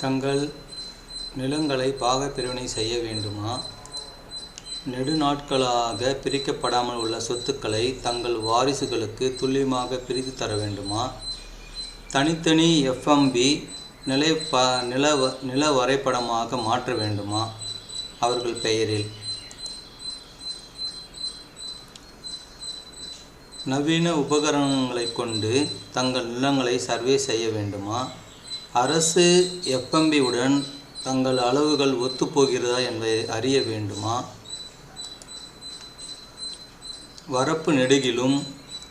தங்கள் நிலங்களை பாகப்பிரிவினை செய்ய வேண்டுமா? நெடுநாட்களாக பிரிக்கப்படாமல் உள்ள சொத்துக்களை தங்கள் வாரிசுகளுக்கு துல்லியமாக பிரித்து தர வேண்டுமா? தனித்தனி எஃப்எம்பி நிலை ப நில நில வரைபடமாக மாற்ற வேண்டுமா? அவர்கள் பெயரில். நவீன உபகரணங்களைக் கொண்டு தங்கள் நிலங்களை சர்வே செய்ய வேண்டுமா? அரசு எஃப்எம்பியுடன் தங்கள் அளவுகள் ஒத்துப்போகிறதா என்பதை அறிய வேண்டுமா? வரப்பு நெடுகிலும்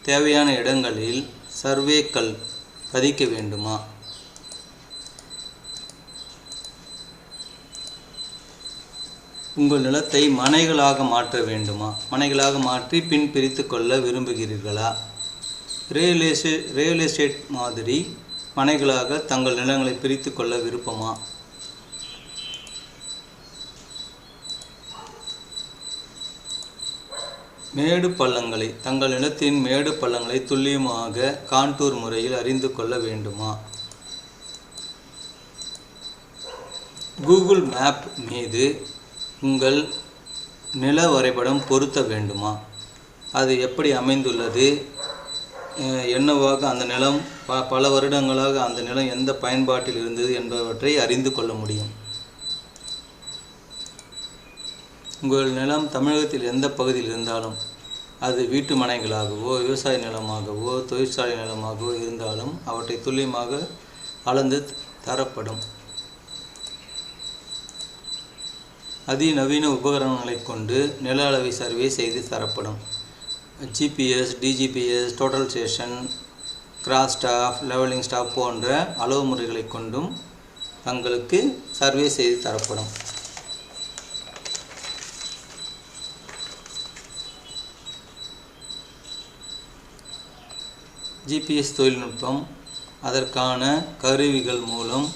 தேவையான இடங்களில் சர்வேக்கள் பதிக்க வேண்டுமா? உங்கள் நிலத்தை மனைகளாக மாற்ற வேண்டுமா? மனைகளாக மாற்றி பின் பிரித்து கொள்ள விரும்புகிறீர்களா? ரியல் எஸ்டேட் ரியல் எஸ்டேட் மாதிரி மனைகளாக தங்கள் நிலங்களை பிரித்து கொள்ள விருப்பமா? மேடு பள்ளங்களை தங்கள் நிலத்தின் மேடு பள்ளங்களை துல்லியமாக கான்டூர் முறையில் அறிந்து கொள்ள வேண்டுமா? கூகுள் மேப் மீது உங்கள் நில வரைபடம் பொருத்த வேண்டுமா? அது எப்படி அமைந்துள்ளது? என்னவாக அந்த நிலம் ப பல வருடங்களாக அந்த நிலம் எந்த பயன்பாட்டில் இருந்தது என்பவற்றை அறிந்து கொள்ள முடியும். உங்கள் நிலம் தமிழகத்தில் எந்த பகுதியில் இருந்தாலும் அது வீட்டு மனைகளாகவோ விவசாய நிலமாகவோ தொழிற்சாலை நிலமாகவோ இருந்தாலும் அவற்றை துல்லியமாக அளந்து தரப்படும். அதிநவீன உபகரணங்களைக் கொண்டு நில அளவை சர்வே செய்து தரப்படும். GPS DGPS total station cross staff levelling staff போன்ற அளவு முறைகளை கொண்டும் தங்களுக்கு சர்வே செய்து தரப்படும். ஜிபிஎஸ் தொழில்நுட்பம் அதற்கான கருவிகள் மூலம்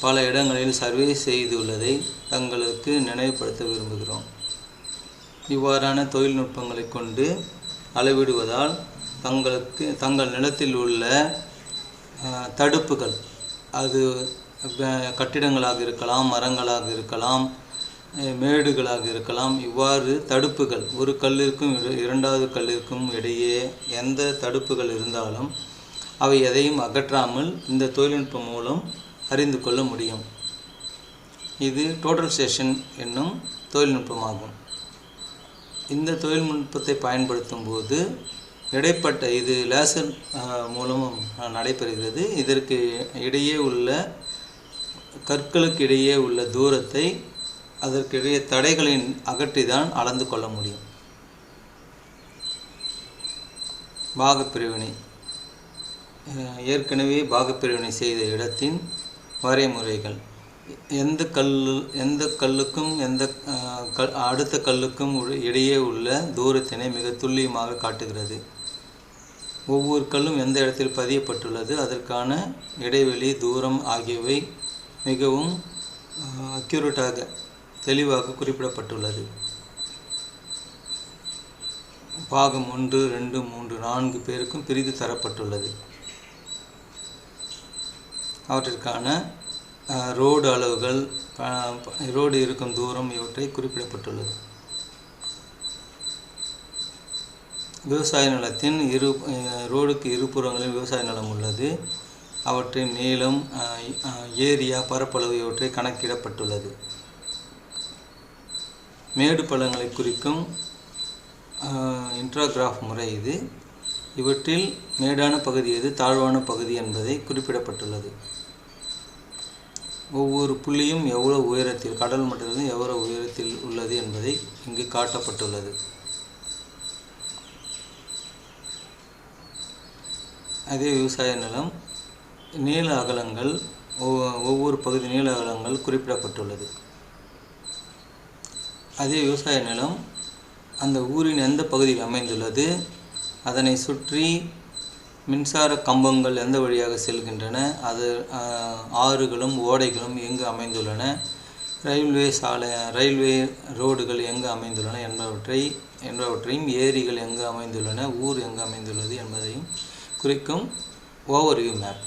பல இடங்களில் சர்வே செய்துள்ளதை தங்களுக்கு நினைவுபடுத்த விரும்புகிறோம். இவ்வாறான தொழில்நுட்பங்களை கொண்டு அளவிடுவதால் தங்களுக்கு தங்கள் நிலத்தில் உள்ள தடுப்புகள் அது கட்டிடங்களாக இருக்கலாம் மரங்களாக இருக்கலாம் மேடுகளாக இருக்கலாம் இவ்வாறு தடுப்புகள் ஒரு கல்லிற்கும் இரண்டாவது கல்லிற்கும் இடையே எந்த தடுப்புகள் இருந்தாலும் அவை எதையும் அகற்றாமல் இந்த தொழில்நுட்பம் மூலம் அறிந்து கொள்ள முடியும். இது டோட்டல் ஸ்டேஷன் என்னும் தொழில்நுட்பமாகும். இந்த தொழில்நுட்பத்தை பயன்படுத்தும் போது இடைப்பட்ட இது லேசர் மூலமும் நடைபெறுகிறது. இதற்கு இடையே உள்ள கற்களுக்கு இடையே உள்ள தூரத்தை அதற்கிடையே தடைகளின் அகற்றி தான் அளந்து கொள்ள முடியும். பாகப்பிரிவினை. ஏற்கனவே பாகப்பிரிவினை செய்த இடத்தின் வரைமுறைகள். எந்த கல் எந்த கல்லுக்கும் எந்த கல் அடுத்த கல்லுக்கும் இடையே உள்ள தூரத்தினை மிக துல்லியமாக காட்டுகிறது. ஒவ்வொரு கல்லும் எந்த இடத்தில் பதியப்பட்டுள்ளது அதற்கான இடைவெளி தூரம் ஆகியவை மிகவும் அக்யூரேட்டாக தெளிவாக குறிப்பிடப்பட்டுள்ளது. பாகம் ஒன்று ரெண்டு மூன்று நான்கு பேருக்கும் பிரித்து தரப்பட்டுள்ளது. அவற்றிற்கான ரோடு அளவுகள் ப- ரோடு இருக்கும் தூரம் இவற்றை குறிப்பிடப்பட்டுள்ளது. விவசாய நிலத்தின் இரு ரோடுக்கு இருபுறங்களில் விவசாய நிலம் உள்ளது. அவற்றின் நீளம் ஏரியா பரப்பளவு இவற்றை கணக்கிடப்பட்டுள்ளது. மேடு பள்ளங்களை குறிக்கும் இன்ட்ராகிராஃப் முறை இது. இவற்றில் மேடான பகுதி எது தாழ்வான பகுதி என்பதை குறிப்பிடப்பட்டுள்ளது. ஒவ்வொரு புள்ளியும் எவ்வளவு உயரத்தில் கடல் மட்டத்திலிருந்து எவ்வளவு உயரத்தில் உள்ளது என்பதை இங்கு காட்டப்பட்டுள்ளது. அதே விவசாய நிலம் நீள அகலங்கள் ஒவ்வொ- ஒவ்வொரு பகுதி நீள அகலங்கள் குறிப்பிடப்பட்டுள்ளது. அதே விவசாய நிலம் அந்த ஊரின் எந்த பகுதியில் அமைந்துள்ளது அதனை சுற்றி மின்சார கம்பங்கள் எந்த வழியாக செல்கின்றன? அது ஆறுகளும் ஓடைகளும் எங்கு அமைந்துள்ளன? ரயில்வே சாலை ரயில்வே ரோடுகள் எங்கு அமைந்துள்ளன என்பவற்றை என்பவற்றையும் ஏரிகள் எங்கு அமைந்துள்ளன? ஊர் எங்கு அமைந்துள்ளது என்பதையும் குறிக்கும் ஓவர்வியூ மேப்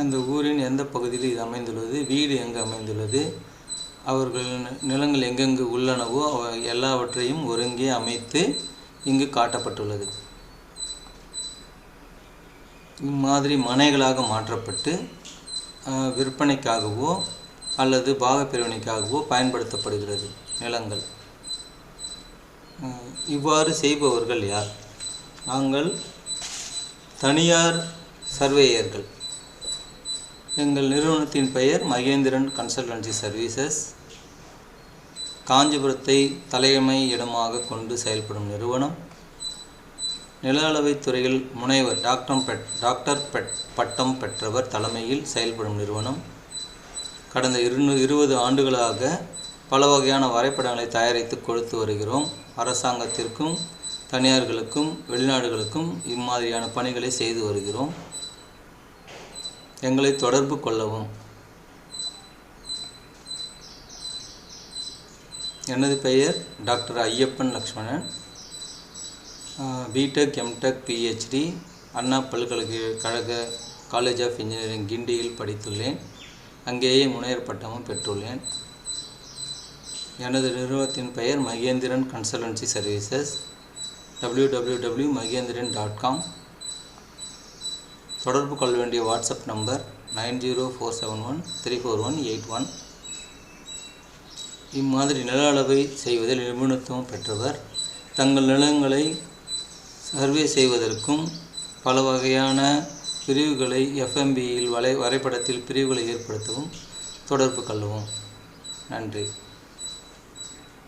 அந்த ஊரின் எந்த பகுதியில் இது அமைந்துள்ளது? வீடு எங்கு அமைந்துள்ளது? அவர்கள் நிலங்கள் எங்கெங்கு உள்ளனவோ எல்லாவற்றையும் ஒருங்கே அமைத்து இங்கு காட்டப்பட்டுள்ளது. இம்மாதிரி மனைகளாக மாற்றப்பட்டு விற்பனைக்காகவோ அல்லது பாகப்பிரிவினைக்காகவோ பயன்படுத்தப்படுகிறது நிலங்கள். இவ்வாறு செய்பவர்கள் யார்? நாங்கள் தனியார் சர்வேயர்கள். எங்கள் நிறுவனத்தின் பெயர் மகேந்திரன் கன்சல்டன்சி சர்வீசஸ். காஞ்சிபுரத்தை தலைமை இடமாக கொண்டு செயல்படும் நிறுவனம். நில அளவைத் துறையில் முனைவர் டாக்டர் பெட் டாக்டர் பெட் பட்டம் பெற்றவர் தலைமையில் செயல்படும் நிறுவனம். கடந்த இருநூ இருபது ஆண்டுகளாக பல வகையான வரைபடங்களை தயாரித்து கொடுத்து வருகிறோம். அரசாங்கத்திற்கும் தனியார்களுக்கும் வெளிநாடுகளுக்கும் இம்மாதிரியான பணிகளை செய்து வருகிறோம். எங்களை தொடர்பு கொள்ளவும். எனது பெயர் doctor Ayyappan Lakshmanan. BTech MTech PhD Anna பல்கலைக்கழக காலேஜ் ஆஃப் இன்ஜினியரிங் கிண்டியில் படித்துள்ளேன். அங்கேயே முனையர் பட்டமும் பெற்றுள்ளேன். எனது நிறுவனத்தின் பெயர் Mahendran consultancy services W W W Mahendran dot com. தொடர்பு கொள்ள வேண்டிய WhatsApp number nine zero four seven one three four one eight one. இம்மாதிரி நில அளவை செய்வதில் நிபுணத்துவம் பெற்றவர். தங்கள் நிலங்களை சர்வே செய்வதற்கும் பல வகையான பிரிவுகளை எஃப்எம்பியில் வலை வரைபடத்தில் பிரிவுகளை ஏற்படுத்தவும் தொடர்பு கொள்ளவும். நன்றி.